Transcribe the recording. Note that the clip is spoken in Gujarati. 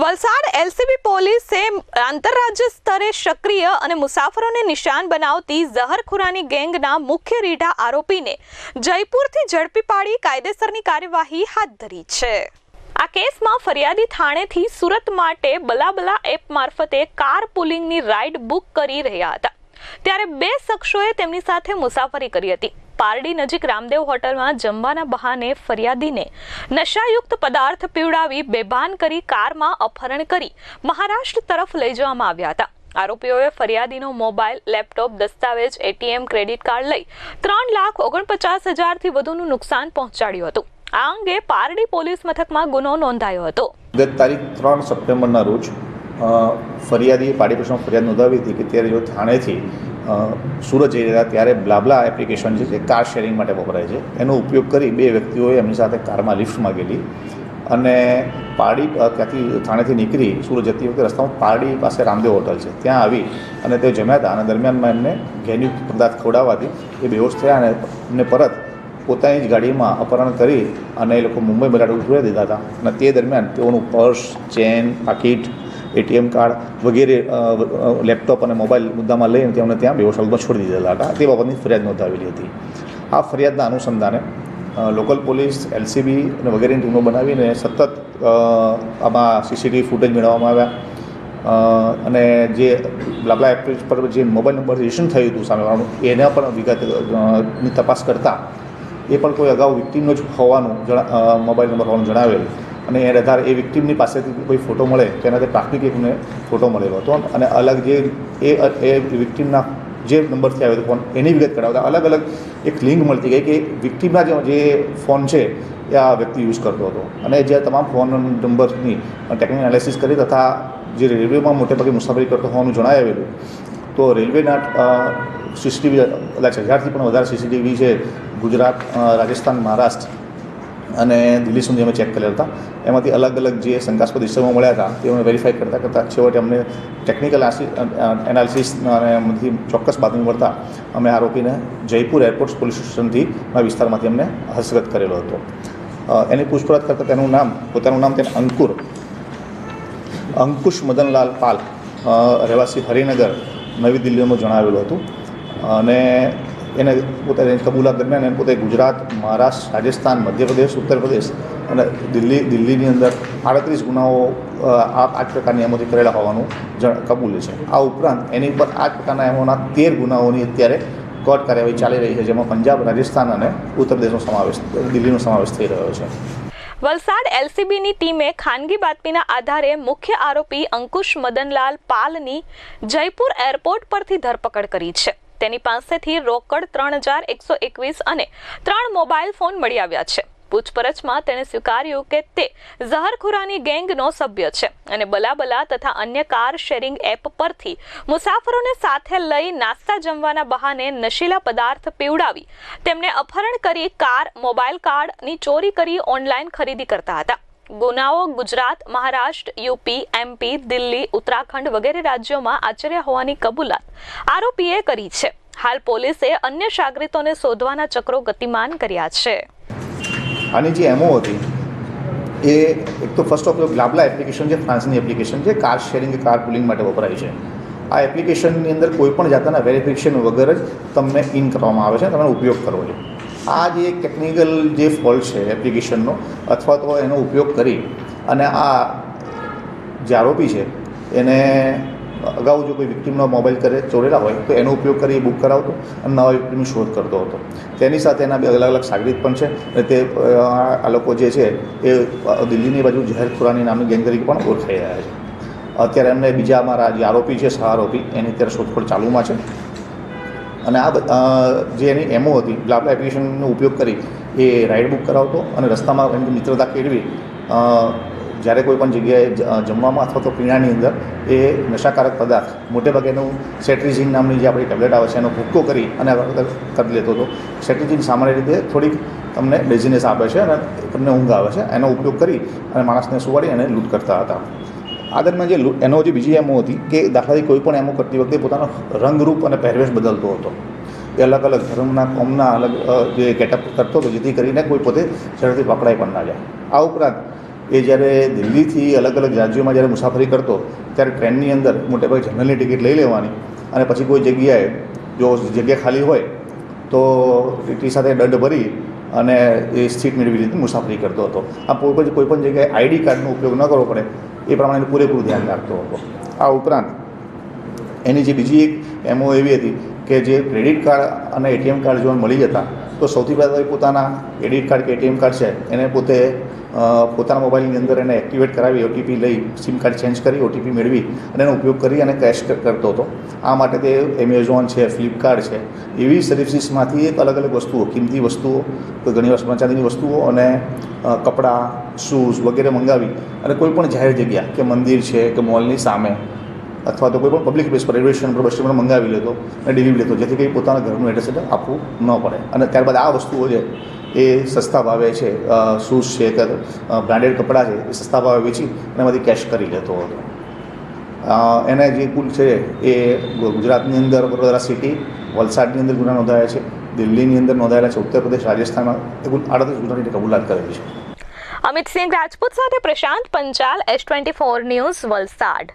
વલસાડ એલસીબી પોલીસે આંતરરાજ્ય સ્તરે સક્રિય અને મુસાફરોને નિશાન બનાવતી ઝહરખુરાની ગેંગના મુખ્ય રીઢા આરોપીને જયપુરથી ઝડપી પાડી કાયદેસરની કાર્યવાહી હાથ ધરી છે. આ કેસમાં ફરિયાદી થાણેથી સુરત માટે બલાબલા એપ મારફતે કાર પુલિંગની રાઇડ બુક કરી રહ્યા હતા. ત્યારે બે શખ્સોએ તેમની સાથે મુસાફરી કરી હતી. પારડી નજીક રામદેવ હોટલમાં જમવાના બહાને ફરિયાદીને નશાયુક્ત પદાર્થ પીવડાવી બેભાન કરી કારમાં અપહરણ કરી મહારાષ્ટ્ર તરફ લઈ જવામાં આવ્યા હતા. આરોપીઓએ ફરિયાદીનો મોબાઈલ લેપટોપ દસ્તાવેજ એટીએમ ક્રેડિટ કાર્ડ લઈ ત્રણ લાખ ઓગણપચાસ હજારથી વધુનું નુકસાન પહોંચાડ્યું હતું. આ અંગે પારડી પોલીસ મથકમાં ગુનો નોંધાયો હતો. ગત તારીખ ત્રણ સપ્ટેમ્બરના રોજ અ, ફરિયાદીએ પાડી પ્રશ્નમાં ફરિયાદ નોંધાવી હતી કે ત્યારે જો થાણેથી સુરત જઈ રહ્યા ત્યારે બ્લાબલા એપ્લિકેશન છે જે કાર શેરિંગ માટે વપરાય છે. એનો ઉપયોગ કરી બે વ્યક્તિઓએ એમની સાથે કારમાં લિફ્ટમાં ગયેલી અને પારડી ત્યાંથી થાણેથી નીકળી સુરત જતી વખતે રસ્તામાં પારડી પાસે રામદેવ હોટલ છે. ત્યાં આવી અને તે જમ્યા હતા અને દરમિયાનમાં એમને ઘેન્યુક્ત પદાર્થ ખવડાવવાથી એ બેહોશ થયા અને એમને પરત પોતાની જ ગાડીમાં અપહરણ કરી અને એ લોકો મુંબઈ બરાડ ઉઠાવી દીધા હતા. અને તે દરમિયાન તેઓનું પર્સ, ચેન પાકીટ એટીએમ કાર્ડ વગેરે લેપટોપ અને મોબાઈલ મુદ્દામાં લઈને તેમણે ત્યાં બેહોશાલમાં છોડી દીધેલા હતા. તે બાબતની ફરિયાદ નોંધાવેલી હતી. આ ફરિયાદના અનુસંધાને લોકલ પોલીસ, એલસીબી અને વગેરેની ટીમો બનાવીને સતત આમાં સીસીટીવી ફૂટેજ મેળવવામાં આવ્યા. અને જે લાબલા એપ પર જે મોબાઈલ નંબર રજિસ્ટ્રેશન થયું હતું સામેવાળાનું એના પણ વિગતની તપાસ કરતાં, એ પણ કોઈ અગાઉ વિક્ટીમનો જ હોવાનું મોબાઈલ નંબર હોવાનું જણાવેલ. અને એ આધારે એ વિક્ટીમની પાસેથી કોઈ ફોટો મળે તેનાથી પ્રાથમિક એકને ફોટો મળેલો હતો. અને અલગ જે એ એ વિક્ટીમના જે નંબરથી આવ્યો હતો ફોન, એની વિગત કરાવતા અલગ અલગ એક લિંક મળતી ગઈ કે વિક્ટીમના જે ફોન છે, એ આ વ્યક્તિ યુઝ કરતો હતો. અને જે તમામ ફોન નંબરની ટેકનિકલ એનાલિસિસ કરી તથા જે રેલવેમાં મોટે ભાગે મુસાફરી કરતો હોવાનું જણાય આવેલું. તો રેલવેના સીસીટીવી કદાચ હજારથી પણ વધારે સીસીટીવી છે, ગુજરાત રાજસ્થાન, મહારાષ્ટ્ર અને દિલ્હી સુધી અમે ચેક કરેલા હતા. એમાંથી અલગ અલગ જે શંકાસ્પદ ઇસમો મળ્યા હતા તેઓને વેરીફાઈ કરતાં કરતાં છેવટે અમને ટેકનિકલ એનાલિસિસ અને એમાંથી ચોક્કસ બાતમી મળતા અમે આરોપીને જયપુર એરપોર્ટ પોલીસ સ્ટેશનથી વિસ્તારમાંથી અમને હસ્તગત કરેલો હતો. એની પૂછપરછ કરતાં તેનું નામ, પોતાનું નામ તેને અંકુર, અંકુશ મદનલાલ પાલ રહેવાસી હરિનગર, નવી દિલ્હીમાં જણાવેલું હતું. અને એને પોતે કબૂલાત દરમિયાન એને પોતે ગુજરાત, મહારાષ્ટ્ર, રાજસ્થાન, મધ્યપ્રદેશ ઉત્તર પ્રદેશ અને દિલ્હી, દિલ્હીની અંદર આડત્રીસ ગુનાઓ આ આઠ પ્રકારની એમોથી કરેલા હોવાનું જણ કબૂલે છે. આ ઉપરાંત એની ઉપર આ પ્રકારના એમોના તેર ગુનાઓની અત્યારે કોર્ટ કાર્યવાહી ચાલી રહી છે, જેમાં પંજાબ, રાજસ્થાન અને ઉત્તર પ્રદેશનો સમાવેશ, દિલ્હીનો સમાવેશ થઈ રહ્યો છે. વલસાડ એલસીબીની ટીમે ખાનગી બાતમીના આધારે મુખ્ય આરોપી અંકુશ મદનલાલ પાલની જયપુર એરપોર્ટ પરથી ધરપકડ કરી છે. તેની પાસેથી રોકડ ત્રણ હજાર એકસો એકવીસ અને ત્રણ મોબાઈલ ફોન મળી આવ્યા છે. પૂછપરછમાં તેણે સ્વીકાર્યું કે તે ઝહરખુરાની ગેંગનો સભ્ય છે અને બલાબલા તથા અન્ય કાર શેરિંગ એપ પરથી મુસાફરોને સાથે લઈ નાસ્તા જમવાના બહાને નશીલા પદાર્થ પીવડાવી તેમને અપહરણ કરી કાર, મોબાઈલ કાર્ડની ચોરી કરી ઓનલાઈન ખરીદી કરતા હતા. ગુનાઓ, ગુજરાત, મહારાષ્ટ્ર, યુપી, એમપી, દિલ્હી, ઉત્તરાખંડ વગેરે રાજ્યોમાં આચર્યા હોવાની કબૂલાત આરોપીએ કરી છે. હાલ પોલીસે અન્ય સાગરીતોને શોધવાના ચક્રો ગતિમાન કર્યા છે. આની જે એમઓ હતી, એ એક તો ફર્સ્ટ ઓફ ગ્લાબલા એપ્લિકેશન છે, ફ્રાન્સની એપ્લિકેશન છે કાર શેરિંગ કાર પુલિંગ માટે વપરાય છે. આ એપ્લિકેશનની અંદર કોઈ પણ જાતના વેરિફિકેશન વગર જ તમને ઇન કરવામાં આવે છે તમે ઉપયોગ કરવો છે. આ જે ટેકનિકલ જે ફોલ્ટ છે એપ્લિકેશનનો અથવા તો એનો ઉપયોગ કરી, અને આ જે આરોપી છે, એને અગાઉ જો કોઈ વિક્ટીમનો મોબાઈલ કરે, ચોરેલા હોય, તો એનો ઉપયોગ કરી બુક કરાવતો અને નવા વિક્ટીમની શોધ કરતો હતો. તેની સાથે એના બે અલગ અલગ સાગરીત પણ છે, અને તે આ લોકો જે છે, એ દિલ્હીની બાજુ જહેર ખુરાની નામની ગેંગ તરીકે પણ ઓળખાઈ રહ્યા છે. અત્યારે એમને બીજા અમારા જે આરોપી છે સહ આરોપી એની અત્યારે શોધખોળ ચાલુમાં છે. અને આ જે એની એમઓ હતી બ્લાબલા એપ્લિકેશનનો ઉપયોગ કરી, એ રાઇડ બુક કરાવતો અને રસ્તામાં એમની મિત્રતા કેળવી. જ્યારે કોઈ પણ જગ્યાએ જમવામાં અથવા તો પીણાની અંદર એ નશાકારક પદાર્થ, મોટે ભાગેનું સેટ્રિઝિન નામની જે આપણી ટેબ્લેટ આવે છે, એનો ભૂક્કો કરી અને કરી લેતો હતો. સેટ્રિઝિન સામાન્ય રીતે થોડીક તમને ડેઝીનેસ આપે છે અને તમને ઊંઘ આવે છે. એનો ઉપયોગ કરી અને માણસને સુવાડી અને લૂંટ કરતા હતા. આ જે એનો જે બીજી એમો હતી કે દાખલાથી કોઈ પણ એમો કરતી વખતે પોતાનો રંગરૂપ અને પહેરવેશ બદલતો હતો. એ અલગ અલગ ધર્મના, કોમના અલગ જે ગેટઅપ કરતો હતો, જેથી કરીને કોઈ પોતે ઝડપથી પકડાઈ પણ ના જાય. આ ઉપરાંત એ જ્યારે દિલ્હીથી અલગ અલગ રાજ્યોમાં જ્યારે મુસાફરી કરતો, ત્યારે ટ્રેનની અંદર મોટેભાગે જનરલની ટિકિટ લઈ લેવાની અને પછી કોઈ જગ્યાએ જો જગ્યા ખાલી હોય, તો ટીટી સાથે દંડ ભરી અને એ સીટ મેળવી રીતે મુસાફરી કરતો હતો. આ કોઈ પણ કોઈ પણ જગ્યાએ આઈડી કાર્ડનો ઉપયોગ ન કરવો પડે. એ પ્રમાણે પૂરેપૂરું ધ્યાન રાખતો હતો. આ ઉપરાંત, એની જે બીજી એક એમઓ એવી હતી કે જે ક્રેડિટ કાર્ડ અને એટીએમ કાર્ડ જો મળી જતા, તો સૌથી પહેલાં એ પોતાના ક્રેડિટ કાર્ડ કે એટીએમ કાર્ડ છે, એને પોતે પોતાના મોબાઈલની અંદર એને એક્ટિવેટ કરાવી ઓટીપી લઈ સિમ કાર્ડ ચેન્જ કરી ઓટીપી મેળવી અને એનો ઉપયોગ કરી અને કેશ કરતો હતો. આ માટે તે એમેઝોન છે ફ્લિપકાર્ટ છે, એવી સર્વિસીસમાંથી એક અલગ અલગ વસ્તુઓ, કિંમતી વસ્તુઓ ઘણી વાર સોના વસ્તુઓ અને કપડાં શૂઝ વગેરે મંગાવી અને કોઈ પણ જાહેર જગ્યા કે મંદિર છે કે મોલની સામે અથવા તો કોઈ પણ પબ્લિક પ્લેસ પર રેલવે સ્ટેશન પર બસ સ્ટેશન મંગાવી લેતો, અને ડિલિવરી લેતો, જેથી કંઈ પોતાના ઘરનું એડ્રેસ આપવું ન પડે. અને ત્યારબાદ આ વસ્તુઓ છે એ સસ્તા ભાવે છે શૂઝ છે, કે બ્રાન્ડેડ કપડાં છે, એ સસ્તા ભાવે વેચી અને એમાંથી કેશ કરી લેતો હતો. એને જે કુલ છે, એ ગુજરાતની અંદર વડોદરા સિટી વલસાડની અંદર ગુના નોંધાયા છે, દિલ્હીની અંદર નોંધાયેલા છે, ઉત્તર પ્રદેશ, રાજસ્થાનમાં કુલ આડત્રીસ ગુનાની કબૂલાત કરેલી છે. અમિત સિંહ રાજપૂત સાથે Prashant Panchal, S twenty four news, Valsad.